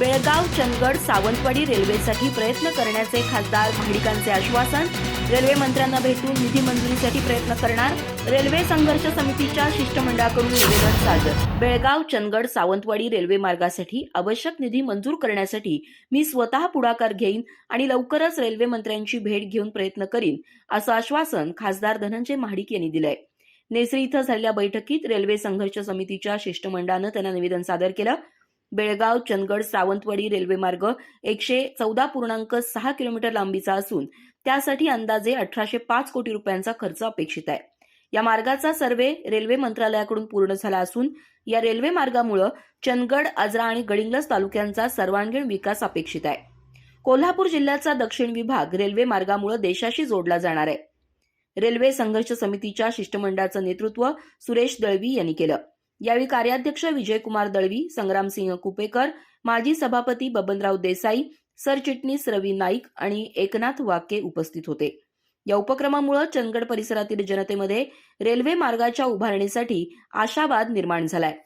बेळगाव चंदगड सावंतवाडी रेल्वेसाठी प्रयत्न करण्याचे खासदार भाडिकांचे आश्वासन. रेल्वे मंत्र्यांना भेटून निधी मंजुरीसाठी प्रयत्न करणार. रेल्वे संघर्ष समितीच्या शिष्टमंडळाकडून निवेदन सादर बेळगाव चंदगड सावंतवाडी रेल्वे मार्गासाठी आवश्यक निधी मंजूर करण्यासाठी मी स्वतः पुढाकार घेईन आणि लवकरच रेल्वे मंत्र्यांची भेट घेऊन प्रयत्न करीन असं आश्वासन खासदार धनंजय महाडिक यांनी दिलंय. नेसरी इथं झालेल्या बैठकीत रेल्वे संघर्ष समितीच्या शिष्टमंडळानं त्यांना निवेदन सादर केलं. बेळगाव चंदगड सावंतवाडी रेल्वेमार्ग एकशे चौदा पूर्णांक सहा किलोमीटर लांबीचा असून त्यासाठी अंदाजे अठराशे पाच कोटी रुपयांचा खर्च अपेक्षित आहे. या मार्गाचा सर्वे रेल्वे मंत्रालयाकडून पूर्ण झाला असून या रेल्वे मार्गामुळे चंदगड आजरा आणि गडिंग्लज तालुक्यांचा सर्वांगीण विकास अपेक्षित आहे. कोल्हापूर जिल्ह्याचा दक्षिण विभाग रेल्वे मार्गामुळे देशाशी जोडला जाणार आहे. रेल्वे संघर्ष समितीच्या शिष्टमंडळाचं नेतृत्व सुरेश दळवी यांनी केलं. यावेळी कार्याध्यक्ष विजयकुमार दळवी संग्रामसिंह कुपेकर माजी सभापती बबनराव देसाई सरचिटणीस रवी नाईक आणि एकनाथ वाके उपस्थित होते. या उपक्रमामुळे चंदगड परिसरातील जनतेमध्ये रेल्वे मार्गाच्या उभारणीसाठी आशावाद निर्माण झालाय.